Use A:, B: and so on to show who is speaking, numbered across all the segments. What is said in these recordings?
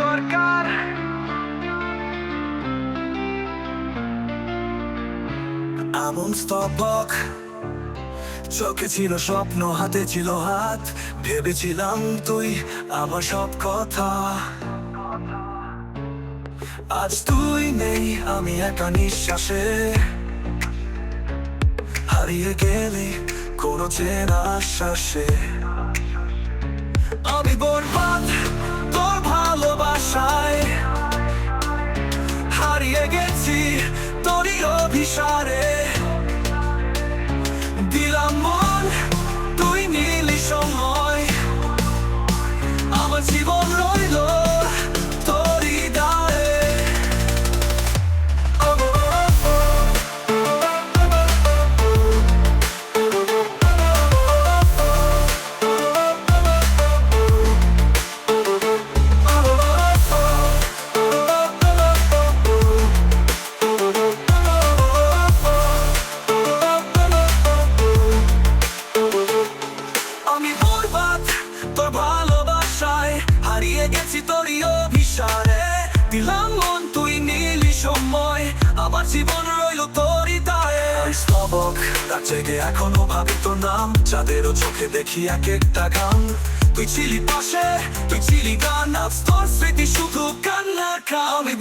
A: সরকার। এমন স্তবক, চোখে ছিল স্বপ্ন, হাতে ছিল হাত। ভেবেছিলাম তুই আমার সব কথা। আজ তুই নেই, আমি একা নিঃশ্বাসে। হারিয়ে গেলি কোনো চেনা আশ্বাসে। আমি বরবাদ গেছি তোরই অভিসারে। তোর ভালোবাসায় হারিয়ে গেছি তোরই অভিসারে। দিলাম মন, তুই নিলি সময়, আমার জীবন রইল তোরই দায়ে। স্তবক, তার জেগে এখনও ভাবি তোর নাম। যাদেরও চোখে দেখি এক একটা গান। তুই ছিলি পাশে, তুই ছিলি গান, আজ তোর স্মৃতি শুধু কান্না খা আমি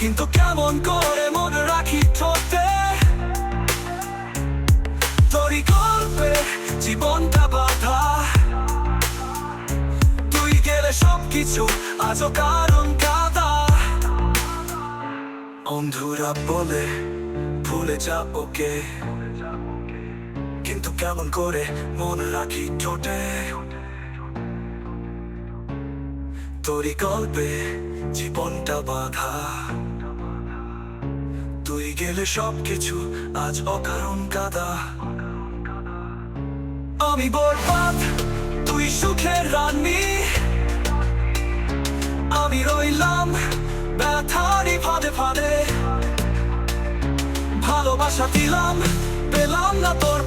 A: কিন্তু কেমন করে মনে রাখি ঠোঁটে তোরই গল্পে জীবনটা বাধা তুই গেলে সবকিছু আজও কারণ কাদা বন্ধুরা বলে ভুলে যা ওকে কিন্তু কেমন করে মনে রাখি ঠোঁটে তোরই গল্পে জীবনটা বাধা গেলে সবকিছু আজ অকারণ কাদা। আমি বরবাদ, তুই সুখের রানী। আমি রইলাম ব্যথারি ফাঁদে ফাঁদে। ভালোবাসা দিলাম, পেলাম না তোর